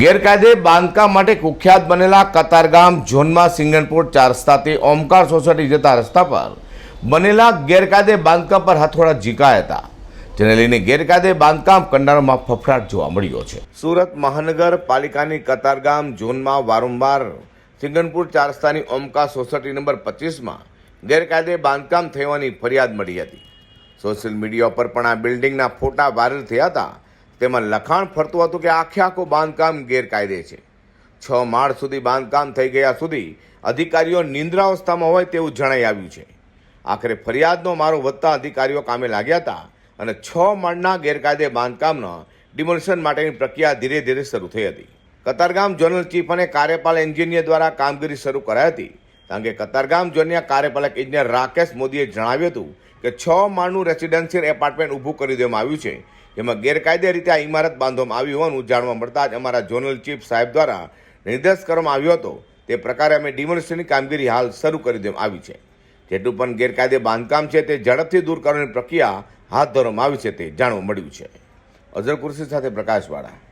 ગેરકાયદે બાંધકામ માટે કુખ્યાત બનેલા કતારગામ ઝોનમાં સિંગનપુર ચાર રસ્તાથી ઓમકાર સોસાયટી જતા રસ્તા પર બનેલા ગેરકાયદે બાંધકામ પર હથોડા ઝીકાયા હતા. જેને લઈને ગેરકાયદે બાંધકામ કંડારોમાં ફફડાટ જોવા મળ્યો છે. સુરત મહાનગરપાલિકાની કતારગામ ઝોનમાં વારંવાર સિંગણપુર ચાર રસ્તાની ઓમકાર સોસાયટી નંબર પચીસમાં ગેરકાયદે બાંધકામ થવાની ફરિયાદ મળી હતી. સોશિયલ મીડિયા પર પણ આ બિલ્ડિંગના ફોટા વાયરલ થયા હતા. તેમાં લખાણ ફરતું હતું કે આખે આખું બાંધકામ ગેરકાયદે છે. છ માળ સુધી બાંધકામ થઈ ગયા સુધી અધિકારીઓ નિંદ્રાવસ્થામાં હોય તેવું જણાઈ આવ્યું છે. આખરે ફરિયાદનો મારો વધતા અધિકારીઓ કામે લાગ્યા હતા અને છ માળના ગેરકાયદે બાંધકામના ડિમોલિશન માટેની પ્રક્રિયા ધીરે ધીરે શરૂ થઈ હતી. કતારગામ ઝોનલ ચીફ અને કાર્યપાલ એન્જિનિયર દ્વારા કામગીરી શરૂ કરાઈ હતી. કારણ કે કતારગામ ઝોનના કાર્યપાલક એન્જિનિયર રાકેશ મોદીએ જણાવ્યું હતું કે છ માળનું રેસિડેન્શિયલ એપાર્ટમેન્ટ ઊભું કરી દેવામાં આવ્યું છે. જેમાં ગેરકાયદે રીતે આ ઇમારત બાંધવામાં આવી હોવાનું જાણવા મળતા જ અમારા ઝોનલ ચીફ સાહેબ દ્વારા નિર્દેશ કરવામાં આવ્યો હતો. તે પ્રકારે અમે ડિમોલિશનની કામગીરી હાલ શરૂ કરી દેવામાં આવી છે. જેટલું પણ ગેરકાયદે બાંધકામ છે તે ઝડપથી દૂર કરવાની પ્રક્રિયા હાથ ધરવામાં આવી છે તે જાણવા મળ્યું છે. અઝર કુર્સી સાથે પ્રકાશવાળા.